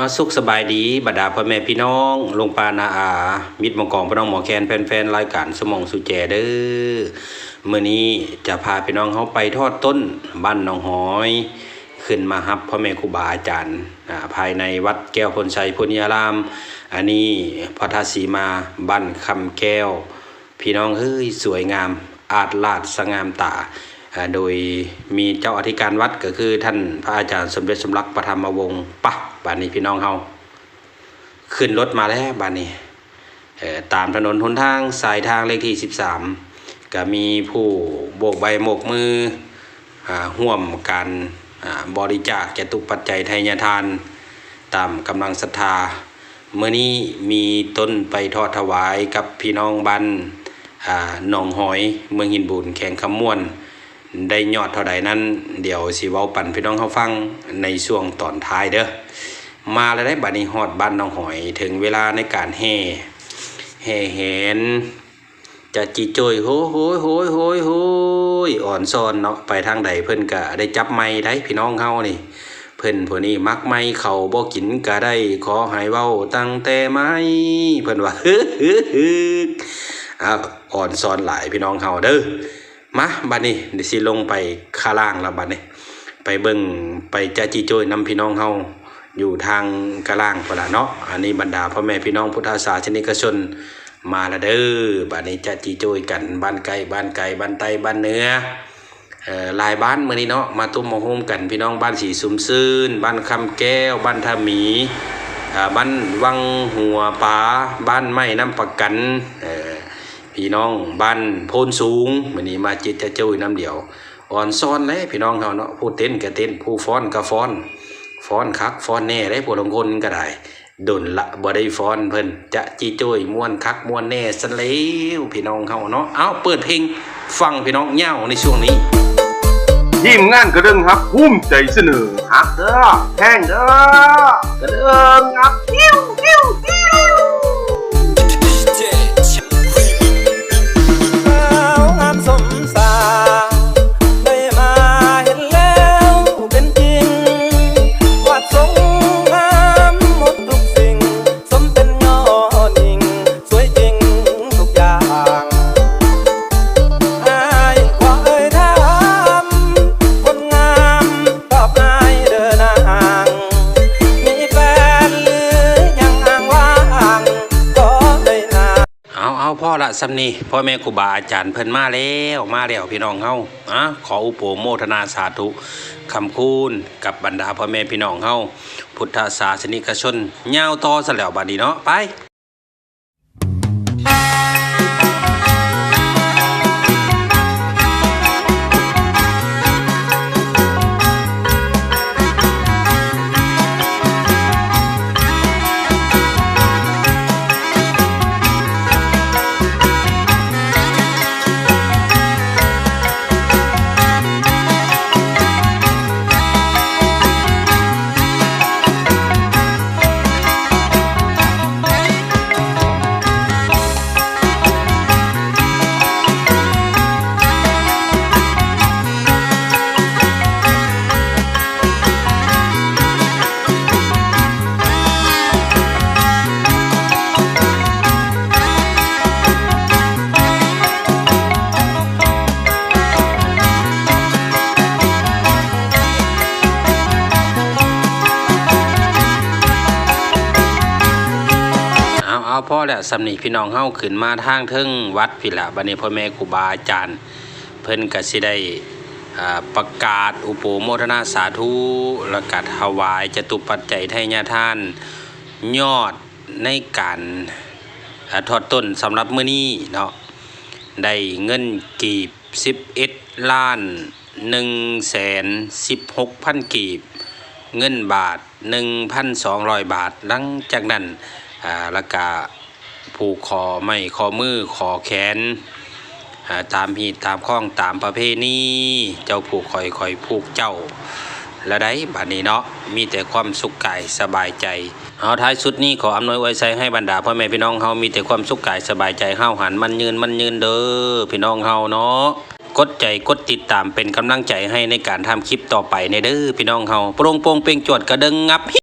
อาสุขสบายดีบรรดาพ่อแม่พี่น้องลงปานาอา มิตรมองกองพี่น้องหมอแคนแฟนๆรายการสมองสุแจเด้อมื้อนี้จะพาพี่น้องเฮาไปทอดต้นบ้านหนองหอย ขึ้นมาฮับพ่อแม่ครูบาอาจารย์ภายในวัดแก้วพลชัยพุทธยาราม อันนี้พระธาตุสีมาบ้านคำแก้ว พี่น้องเฮ้ยสวยงาม อาจลาดสงามตา โดยมีเจ้าอธิการวัดก็คือท่านพระอาจารย์สมเด็จสมรักประธรรมวงศ์ปะบ้านนี้พี่น้องเฮาขึ้นรถมาแล้วบ้านนี้ตามถนนหนทางสายทางเลขที่ 13 ก็มีผู้โบกใบโบกมืออห่วมการบริจาคแกตุปัจจัยไทยทาน ตามกำลังศรัทธา เมื่อนี้มีต้นไปทอดถวายกับพี่น้องบ้านหนองหอยเมืองหินบุญแข่งคำม่วน ได้ยอดเท่าใดนั้น เดี๋ยวสิเว้าปั่นพี่น้องเขาฟังในช่วงตอนท้ายเด้อมาแล้วได้บัดนี้ฮอดบ้านหนองหอยถึงเวลาในการแห่แห่แหนจะจีโจยโหยโหยโหยโหยโหยอ่อนซ่อนเนาะไปทางใดเพิ่นก็ได้จับไม้ได้พี่น้องเฮานี่ เพิ่นผู้นี้มักไม้เขาบ่กินก็ได้ขอให้เว้าตั้งแต่ไม้เพิ่นว่าฮึฮึฮึอ่อนซ่อนหลายพี่น้องเฮาเด้อ มาบัดนี้เดี๋ยวสิลงไปข้างล่างแล้วบัดนี้ ไปเบิ่งไปจะจีโจยนำพี่น้องเฮาอยู่ทางกลางพุ่นล่ะเนาะอันนี้บรรดาพ่อแม่พี่น้องพุทธศาสนิกชนมาล้วเด้อบ้านนี้จะจีโจยกันบ้านไกลบ้านไกลบ้านใต้บ้านเนือเอ่อหลายบ้านมื้อนี้เนาะมาตุ้มมาโฮมกันพี่น้องบ้านสีสุมซื่นบ้านคำแก้ว บ้านทาหมีอ่าบ้านวังหัวป๋าบ้านไม้น้ำประกันเพี่น้องบ้านโพนสูงมื้อนี้มาจิตจะโจยน้ำเดียว อ่อนซ้อนเลยพี่น้องเขาเนาะผู้เต้นก็เต้นผู้ฟ้อนก็ฟ้อนฟ้อนคักฟ้อนแน่ได้ผู้ลางคนก็ได้ดนละบ่ได้ฟ้อนเพิ่นจะจีโจ้ยม่วนคักม่วนแน่ซะแล้วพี่น้องเฮาเนาะเอาเปิดเพลงฟังพี่น้องเหย้าในช่วงนี้ทีมงานกระเดิงครับภูมิใจเสนอฮักเด้อแห้งเด้อกระเดิงครับกิ้วกิ้วกิ้วาเอพ่อละสำนีพ่อแม่ครูบาอาจารย์เพิ่นมาแล้วมาแล้วพี่น้องเฮาอะขออุปโมทนาสาธุคำคูณกับบรรดาพ่อแม่พี่น้องเฮาพุทธศาสนิกชนเหย้าต่อสแล้วบัดนี้เนาะไป พ่อแหละสำนีพี่น้องเฮาขึ้นมาทางเทิงวัดพี่ละบันี้พ่อแม่ครูบาอาจารย์ เพิ่นก็สิได้ประกาศอุปโมทนาสาธุแล้วก็ถวายจตุปัจจัยไทยญาท่านยอดในการอทอดต้นสำหรับมื้อนี้เนาะได้เงินกีบ 11 ล้าน1แสน16พันกีบ เงินบาท 1,200 บาท หลังจากนั้น อ่าแล้วก็ผูกคอไม่คอมือคอแขนอ่าตามหีดตามข้องตามประเพณีเจ้าผูกคอยคอยผูกเจ้าและได้บัดนี้เนาะมีแต่ความสุขกายสบายใจเอาท้ายสุดนี้ขออำนวยไว้ใช้ให้บรรดาพ่อแม่พี่น้องเฮามีแต่ความสุขกายสบายใจเฮาหันมันยืนมันยืนเด้อพี่น้องเฮาเนาะกดใจกดติดตามเป็นกำลังใจให้ในการทำคลิปต่อไปในเด้อพี่น้องเฮาโปร่งโปร่งเป่งจวดกระเดึงงับ